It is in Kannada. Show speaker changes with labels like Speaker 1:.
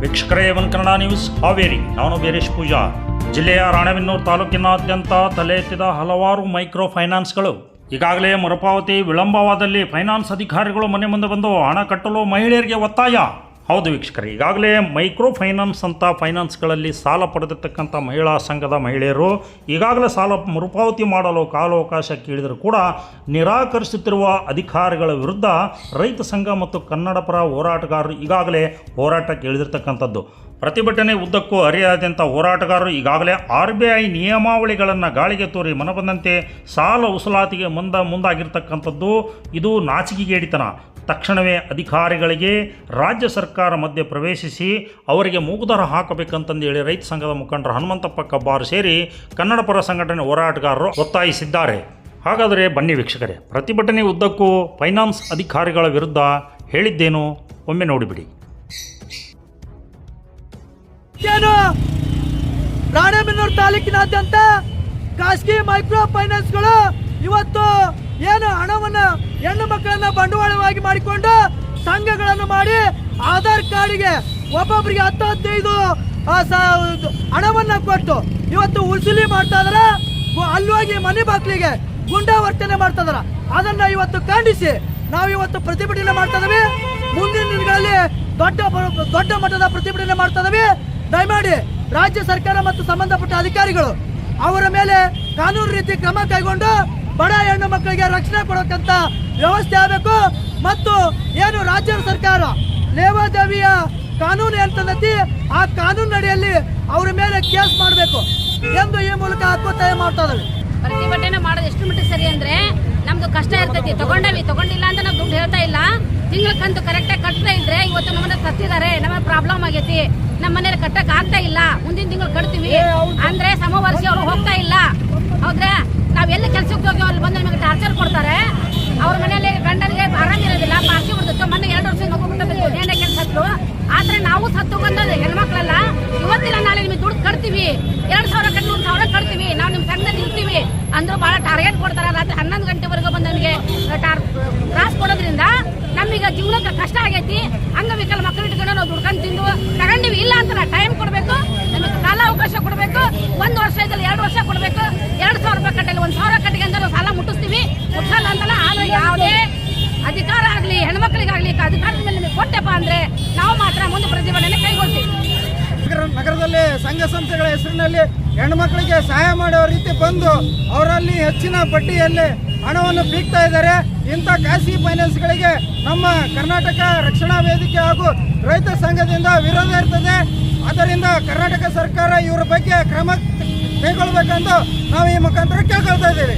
Speaker 1: ವೀಕ್ಷಕರೇ ಒನ್ ಕನ್ನಡ ನ್ಯೂಸ್ ಹಾವೇರಿ ನಾನು ವೀರೇಶ್ ಪೂಜಾ. ಜಿಲ್ಲೆಯ ರಾಣೆಬೆನ್ನೂರು ತಾಲೂಕಿನಾದ್ಯಂತ ತಲೆ ಎತ್ತಿದ ಹಲವಾರು ಮೈಕ್ರೋ ಫೈನಾನ್ಸ್ಗಳು ಈಗಾಗಲೇ ಮರುಪಾವತಿ ವಿಳಂಬವಾದಲ್ಲಿ ಫೈನಾನ್ಸ್ ಅಧಿಕಾರಿಗಳು ಮನೆ ಮುಂದೆ ಬಂದು ಹಣ ಕಟ್ಟಲು ಮಹಿಳೆಯರಿಗೆ ಒತ್ತಾಯ. ಹೌದು ವೀಕ್ಷಕರೇ, ಈಗಾಗಲೇ ಮೈಕ್ರೋ ಫೈನಾನ್ಸ್ ಅಂತ ಫೈನಾನ್ಸ್ಗಳಲ್ಲಿ ಸಾಲ ಪಡೆದಿರ್ತಕ್ಕಂಥ ಮಹಿಳಾ ಸಂಘದ ಮಹಿಳೆಯರು ಈಗಾಗಲೇ ಸಾಲ ಮರುಪಾವತಿ ಮಾಡಲು ಕಾಲಾವಕಾಶ ಕೇಳಿದರೂ ಕೂಡ ನಿರಾಕರಿಸುತ್ತಿರುವ ಅಧಿಕಾರಿಗಳ ವಿರುದ್ಧ ರೈತ ಸಂಘ ಮತ್ತು ಕನ್ನಡ ಪರ ಹೋರಾಟಗಾರರು ಈಗಾಗಲೇ ಹೋರಾಟ ಇಳಿದಿರ್ತಕ್ಕಂಥದ್ದು ಪ್ರತಿಭಟನೆ ಉದ್ದಕ್ಕೂ ಅರಿಯಾದಂಥ ಹೋರಾಟಗಾರರು ಈಗಾಗಲೇ ಆರ್ ಬಿ ಐ ನಿಯಮಾವಳಿಗಳನ್ನು ಗಾಳಿಗೆ ತೋರಿ ಮನಬಂದಂತೆ ಸಾಲ ವಸೂಲಾತಿಗೆ ಮುಂದ ಮುಂದಾಗಿರ್ತಕ್ಕಂಥದ್ದು ಇದು ನಾಚಿಕೆಗೇಡಿತನ. ತಕ್ಷಣವೇ ಅಧಿಕಾರಿಗಳಿಗೆ ರಾಜ್ಯ ಸರ್ಕಾರ ಮಧ್ಯೆ ಪ್ರವೇಶಿಸಿ ಅವರಿಗೆ ಮೂಗುದರ ಹಾಕಬೇಕಂತಂದು ಹೇಳಿ ರೈತ ಸಂಘದ ಮುಖಂಡರು ಹನುಮಂತಪ್ಪ ಕಬ್ಬಾರು ಸೇರಿ ಕನ್ನಡ ಪರ ಸಂಘಟನೆ ಹೋರಾಟಗಾರರು ಒತ್ತಾಯಿಸಿದ್ದಾರೆ. ಹಾಗಾದರೆ ಬನ್ನಿ ವೀಕ್ಷಕರೇ, ಪ್ರತಿಭಟನೆ ಉದ್ದಕ್ಕೂ ಫೈನಾನ್ಸ್ ಅಧಿಕಾರಿಗಳ ವಿರುದ್ಧ ಹೇಳಿದ್ದೇನು ಒಮ್ಮೆ ನೋಡಿಬಿಡಿ.
Speaker 2: ಏನು? ರಾಣೆಬೆನ್ನೂರು ತಾಲೂಕಿನಾದ್ಯಂತ ಖಾಸಗಿ ಮೈಕ್ರೋ ಫೈನಾನ್ಸ್ಗಳು ಇವತ್ತು ಏನು ಹಣವನ್ನ ಹೆಣ್ಣು ಮಕ್ಕಳನ್ನ ಬಂಡವಾಳವಾಗಿ ಮಾಡಿಕೊಂಡು ಸಂಘಗಳನ್ನು ಮಾಡಿ ಆಧಾರ್ ಕಾರ್ಡ್ಗೆ ಒಬ್ಬೊಬ್ಬರಿಗೆ ಹತ್ತು ಹದಿನೈದು ಹಣವನ್ನ ಕೊಟ್ಟು ಇವತ್ತು ಉಸುಲಿ ಮಾಡ್ತಾ ಇದಾರೆ. ಅಲ್ಲಿ ಹೋಗಿ ಮನೆ ಬಾಕ್ಲಿಗೆ ಗುಂಡಾ ವರ್ತನೆ ಮಾಡ್ತಾ ಇದಾರ. ಅದನ್ನ ಇವತ್ತು ಖಂಡಿಸಿ ನಾವು ಇವತ್ತು ಪ್ರತಿಭಟನೆ ಮಾಡ್ತಾ ಇದೀವಿ. ಮುಂದಿನ ದಿನಗಳಲ್ಲಿ ದೊಡ್ಡ ದೊಡ್ಡ ಮಟ್ಟದ ಪ್ರತಿಭಟನೆ ಮಾಡ್ತಾ ಇದೀವಿ. ದಯಮಾಡಿ ರಾಜ್ಯ ಸರ್ಕಾರ ಮತ್ತು ಸಂಬಂಧಪಟ್ಟ ಅಧಿಕಾರಿಗಳು ಅವರ ಮೇಲೆ ಕಾನೂನು ರೀತಿ ಕ್ರಮ ಕೈಗೊಂಡು ಬಡ ಹೆಣ್ಣು ಮಕ್ಕಳಿಗೆ ರಕ್ಷಣೆ ಕೊಡೋಕ್ಕಂತ ವ್ಯವಸ್ಥೆ ಆಗಬೇಕು. ಮತ್ತು ಏನು ರಾಜ್ಯ ಸರ್ಕಾರ ಲೇವಾದೇವಿಯ ಕಾನೂನು ಅಂತಂದತಿ ಆ ಕಾನೂನು ಅಡಿಯಲ್ಲಿ ಅವರ ಮೇಲೆ ಕೇಸ್ ಮಾಡಬೇಕು ಎಂದು ಈ ಮೂಲಕ ಆತ್ಮಹತ್ಯೆ ಮಾಡ್ತಾ ಇದ್ದಾರೆ
Speaker 3: ಪ್ರತಿಭಟನೆ ಮಾಡೋದು ಎಷ್ಟು ಮಟ್ಟಿಗೆ ಸರಿ ಅಂದ್ರೆ ನಮ್ದು ಕಷ್ಟ ಇರ್ತೈತಿ. ತಗೊಂಡವಿ ತಗೊಂಡಿಲ್ಲ ಅಂತ ನಾವು ದುಡ್ಡು ಹೇಳ್ತಾ ಇಲ್ಲ. ತಿಂಗಳ ಕಂತು ಕರೆಕ್ಟಾಗಿ ಕಟ್ತಾ ಇದ್ರೆ ಇವತ್ತು ನಮ್ಮನ್ನ ತತ್ತಿದ್ದಾರೆ ನಮ್ಮ ಪ್ರಾಬ್ಲಮ್ ಆಗೈತಿ. ನಮ್ಮ ಮನೇಲಿ ಕಟ್ಟಕ್ ಆಗ್ತಾ ಇಲ್ಲ. ಮುಂದಿನ ತಿಂಗಳು ಕಟ್ತೀವಿ. ಅಂದ್ರೆ ಸಮವರ್ಷಿ ಅವ್ರು ಹೋಗ್ತಾ ಇಲ್ಲ ಹೌದ್ರಾ ನಾವ್ ಎಲ್ಲಿ ಕೆಲ್ಸಕ್ಕೆ ಹೋಗಿ ಅಲ್ಲಿ ಬಂದು ನಮಗೆ ಟಾರ್ಚರ್ ಕೊಡ್ತಾರೆ ಅವ್ರ ಮನೆಯಲ್ಲಿ ಗಂಡನಿಗೆ ಆರಾಮಿರೋದಿಲ್ಲ ಪಾರ್ಸಿ ಬಿಡ್ದಿತ್ತು ಮೊನ್ನೆ ಎರಡು ವರ್ಷ ಮಗು ಬಿಟ್ಟು ನೇಣ ಕೆಲಸ ಹತ್ತು ಆದ್ರೆ ನಾವು ಸತ್ತು ಬಂದದ ಹೆಣ್ಮಕ್ಳೆಲ್ಲ ಇವತ್ತಿಲ್ಲ ನಾಳೆ ನಿಮಗೆ ದುಡ್ಡು ಕಟ್ತೀವಿ ಎರಡ್ ಸಾವಿರ ಕಟ್ಟಿ ಮೂರು ಸಾವಿರ ಕಟ್ತೀವಿ ನಾವು ನಿಮ್ ಸಂಘದಲ್ಲಿ ನಿಲ್ತೀವಿ ಅಂದ್ರೂ ಬಹಳ ಟಾರ್ಗೆಟ್ ಕೊಡ್ತಾರ. ರಾತ್ರಿ ಹನ್ನೊಂದು ಗಂಟೆವರೆಗೂ ಬಂದು ನಮಗೆ ಟಾರ್, ತ್ರಾಸ್ ಕೊಡೋದ್ರಿಂದ ನಮಗೆ ಜೀವನಕ್ಕೆ ಕಷ್ಟ ಆಗೈತಿ. ಅಂಗವಿಕಲ ಮಕ್ಕಳು ಇಟ್ಕೊಂಡು ನಾವು ದುಡ್ಕೊಂಡು ತಿಂದು ತಗೊಂಡಿವಿ. ಇಲ್ಲ ಅಂತ ಟೈಮ್ ಕೊಡಬೇಕು, ನಮಗೆ ಕಾಲಾವಕಾಶ ಕೊಡಬೇಕು, ಒಂದು ವರ್ಷ ಇದ್ದಲ್ಲಿ ಎರಡು ವರ್ಷ ಕೊಡಬೇಕು, ಎರಡು ಸಾವಿರ ರೂಪಾಯಿ ಕಟ್ಟಲಿ, ಒಂದು ಸಾವಿರ ಕಟ್ಟಿಗೆ ನಾವು ಸಾಲ ಮುಟ್ಟಿಸ್ತೀವಿ. ಮುಟ್ಟಲ್ಲ ಅಂತಲ್ಲ, ಆದರೆ ಯಾವುದೇ ಅಧಿಕಾರ ಆಗಲಿ, ಹೆಣ್ಮಕ್ಳಿಗಾಗಲಿ ಅಧಿಕಾರದ ಮೇಲೆ ನಿಮಗೆ ಕೊಟ್ಟೆಪ್ಪ ಅಂದ್ರೆ ನಾವು ಮಾತ್ರ ಮುಂದೆ ಪ್ರತಿಭಟನೆ ಕೈಗೊಳ್ತೀವಿ.
Speaker 4: ನಗರ ನಗರದಲ್ಲಿ ಸಂಘ ಸಂಸ್ಥೆಗಳ ಹೆಸರಿನಲ್ಲಿ ಹೆಣ್ಮಕ್ಳಿಗೆ ಸಹಾಯ ಮಾಡೋ ರೀತಿ ಬಂದು ಅವರಲ್ಲಿ ಹೆಚ್ಚಿನ ಬಡ್ಡಿಯಲ್ಲಿ ಹಣವನ್ನು ಬೀಗ್ತಾ ಇದ್ದಾರೆ. ಇಂಥ ಖಾಸಗಿ ಫೈನಾನ್ಸ್ಗಳಿಗೆ ನಮ್ಮ ಕರ್ನಾಟಕ ರಕ್ಷಣಾ ವೇದಿಕೆ ಹಾಗೂ ರೈತ ಸಂಘದಿಂದ ವಿರೋಧ ಇರ್ತದೆ. ಆದ್ದರಿಂದ ಕರ್ನಾಟಕ ಸರ್ಕಾರ ಇವರ ಬಗ್ಗೆ ಕ್ರಮ ಕೈಗೊಳ್ಬೇಕೆಂದು ನಾವು ಈ ಮುಖಾಂತರ ಕೇಳ್ಕೊಳ್ತಾ ಇದ್ದೀವಿ.